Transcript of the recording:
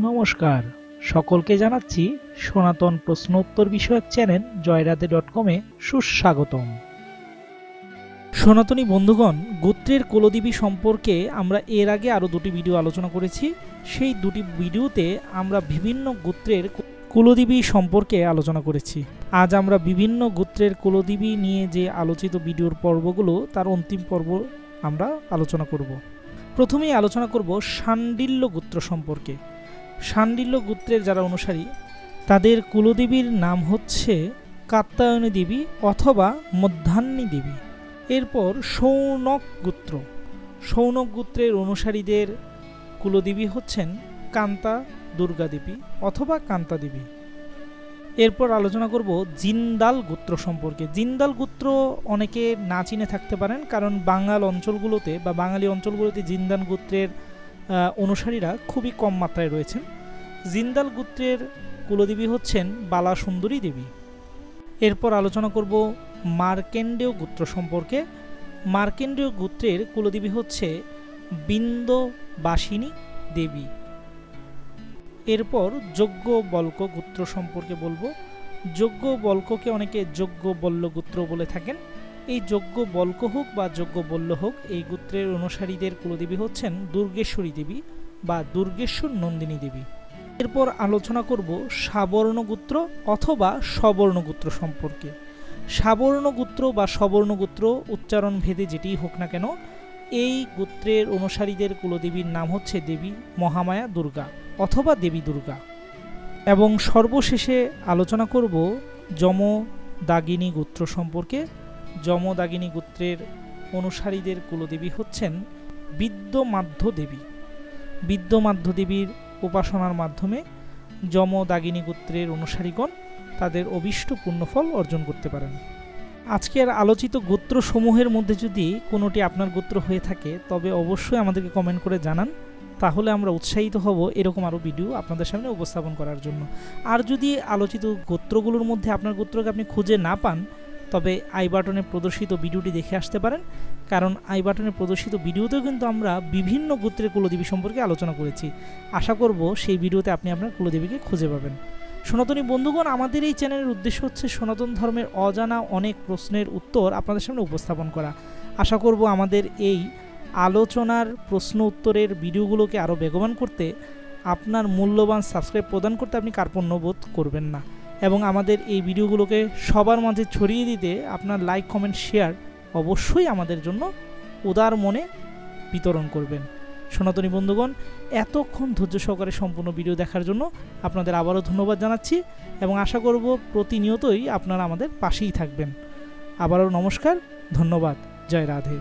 নমস্কার। সকলকে জানাচ্ছি সনাতন প্রশ্ন উত্তর বিষয়ক চ্যানেল জয়রাধে ডট কমে সুস্বাগতম। সনাতনী বন্ধুগণ, গোত্রের কুলদেবী সম্পর্কে আমরা এর আগে আরও দুটি ভিডিও আলোচনা করেছি। সেই দুটি ভিডিওতে আমরা বিভিন্ন গোত্রের কুলদেবী সম্পর্কে আলোচনা করেছি। আজ আমরা বিভিন্ন গোত্রের কুলদেবী নিয়ে যে আলোচিত ভিডিওর পর্বগুলো, তার অন্তিম পর্ব আমরা আলোচনা করব। প্রথমেই আলোচনা করব শাণ্ডিল্য গোত্র সম্পর্কে। শাণ্ডিল্য গোত্রের যারা অনুসারী, তাদের কুলদেবীর নাম হচ্ছে কাত্যায়নী দেবী অথবা মধ্যাহ্নী দেবী। এরপর সৌনক গোত্র। সৌনক গোত্রের অনুসারীদের কুলদেবী হচ্ছেন কান্তা দুর্গা দেবী অথবা কান্তা দেবী। এরপর আলোচনা করব জিন্দাল গোত্র সম্পর্কে। জিন্দাল গোত্র অনেকে না চিনে থাকতে পারেন, কারণ বাঙাল অঞ্চলগুলোতে বা বাঙালি অঞ্চলগুলোতে জিন্দাল গোত্রের অনুসারীরা খুবই কম মাত্রায় রয়েছেন। জিন্দাল গোত্রের কুলদেবী হচ্ছেন বালা সুন্দরী দেবী। এরপর আলোচনা করব মার্কেন্ডেয় গোত্র সম্পর্কে। মার্কেন্ডেয় গোত্রের কুলদেবী হচ্ছে বিন্দবাসিনী দেবী। এরপর যজ্ঞ বল্ক গোত্র সম্পর্কে বলব। যজ্ঞ বল্ককে অনেকে যজ্ঞ বল্ল গোত্র বলে থাকেন। এই যজ্ঞ বল্ক হোক বা যজ্ঞ বল্ল হোক, এই গোত্রের অনুসারীদের কুলদেবী হচ্ছেন দুর্গেশ্বরী দেবী বা দুর্গেশ্বর নন্দিনী দেবী। এরপর আলোচনা করব সাবর্ণ গোত্র অথবা সবর্ণ গোত্র সম্পর্কে। সাবর্ণ গোত্র বা সবর্ণ গোত্র উচ্চারণ ভেদে যেটিই হোক না কেন, এই গোত্রের অনুসারীদের কুলদেবীর নাম হচ্ছে দেবী মহামায়া দুর্গা অথবা দেবী দুর্গা। এবং সর্বশেষে আলোচনা করব যম দাগিনী গোত্র সম্পর্কে। যম দাগিনী গোত্রের অনুসারীদের কুলদেবী হচ্ছেন বিদ্যমাধ্য দেবী বিদ্যমাধ্য দেবীর উপাসনার মাধ্যমে যমদাগিনী গোত্রের অনুসারীগণ তাদের অভীষ্ট পুণ্যফল অর্জন করতে পারেন। আজকের আলোচিত গোত্রসমূহের মধ্যে যদি কোনোটি আপনার গোত্র হয়ে থাকে, তবে অবশ্যই আমাদেরকে কমেন্ট করে জানান। তাহলে আমরা উৎসাহিত হব এরকম আরও ভিডিও আপনাদের সামনে উপস্থাপন করার জন্য। আর যদি আলোচিত গোত্রগুলোর মধ্যে আপনার গোত্রকে আপনি খুঁজে না পান তবে আই বাটনে প্রদর্শিত ভিডিওটি দেখে আসতে পারেন। কারণ আই বাটনে প্রদর্শিত ভিডিওতেও কিন্তু আমরা বিভিন্ন গোত্রের কুলদেবী সম্পর্কে আলোচনা করেছি। আশা করব সেই ভিডিওতে আপনি আপনার কুলদেবীকে খুঁজে পাবেন। সনাতনী বন্ধুগণ, আমাদের এই চ্যানেলের উদ্দেশ্য হচ্ছে সনাতন ধর্মের অজানা অনেক প্রশ্নের উত্তর আপনাদের সামনে উপস্থাপন করা। আশা করব আমাদের এই আলোচনার প্রশ্ন উত্তরের ভিডিওগুলোকে আরও বেগবান করতে আপনার মূল্যবান সাবস্ক্রাইব প্রদান করতে আপনি কার্পণ্য বোধ করবেন না। এবং আমাদের এই ভিডিওগুলোকে সবার মাঝে ছড়িয়ে দিতে আপনার লাইক কমেন্ট শেয়ার অবশ্যই আমাদের জন্য উদার মনে বিতরণ করবেন। সনাতনী বন্ধুগণ, এতক্ষণ ধৈর্য সহকারে সম্পূর্ণ ভিডিও দেখার জন্য আপনাদের আবারও ধন্যবাদ জানাচ্ছি এবং আশা করব প্রতিনিয়তই আপনারা আমাদের পাশেই থাকবেন। আবারও নমস্কার, ধন্যবাদ, জয় রাধে।